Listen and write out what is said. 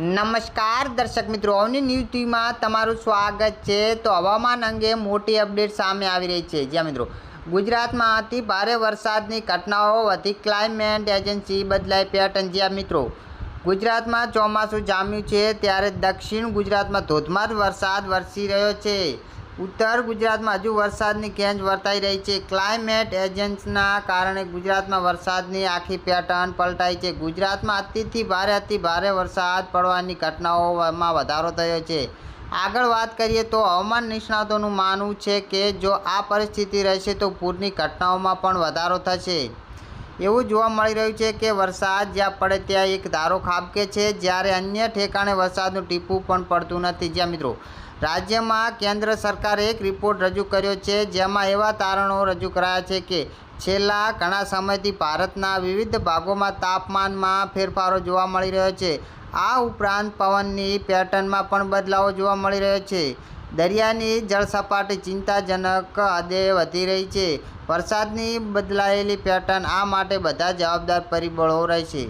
નમસ્કાર, દર્શક મિત્રો. અવની ન્યૂઝ ટીવીમાં તમારું સ્વાગત છે. તો હવામાન અંગે મોટી અપડેટ સામે આવી રહી છે. જ્યાં મિત્રો, ગુજરાતમાં અતિ ભારે વરસાદની ઘટનાઓ વધી ક્લાઇમેટ એજન્સી બદલાઈ પેટર્ન જ્યાં મિત્રો, ગુજરાતમાં ચોમાસું જામ્યું છે, ત્યારે દક્ષિણ ગુજરાતમાં ધોધમાર વરસાદ વરસી રહ્યો છે. ઉત્તર ગુજરાતમાં હજુ વરસાદની ખેંચ વર્તાઈ રહી છે. ક્લાઇમેટ એજન્સના કારણે ગુજરાતમાં વરસાદની આખી પેટર્ન પલટાઈ છે. ગુજરાતમાં અતિથી ભારે, અતિ ભારે વરસાદ પડવાની ઘટનાઓમાં વધારો થયો છે. આગળ વાત કરીએ તો હવામાન નિષ્ણાતોનું માનવું છે કે જો આ પરિસ્થિતિ રહેશે તો પૂરની ઘટનાઓમાં પણ વધારો થશે. એવું જોવા મળી રહ્યું છે કે વરસાદ જ્યાં પડે ત્યાં એક ધારો ખાબકે છે, જ્યારે અન્ય ઠેકાણે વરસાદનું ટીપું પણ પડતું નથી. જ્યાં મિત્રો, રાજ્યમાં કેન્દ્ર સરકારે એક રિપોર્ટ રજૂ કર્યો છે, જેમાં એવા તારણો રજૂ કરાયા છે કે છેલ્લા ઘણા સમયથી ભારતના વિવિધ ભાગોમાં તાપમાનમાં ફેરફારો જોવા મળી રહ્યો છે. આ ઉપરાંત પવનની પેટર્નમાં પણ બદલાવો જોવા મળી રહ્યો છે. દરિયાની જળસપાટી ચિંતાજનક હદે વધી રહી છે. વરસાદની બદલાયેલી પેટર્ન આ માટે બધા જવાબદાર પરિબળો રહેશે.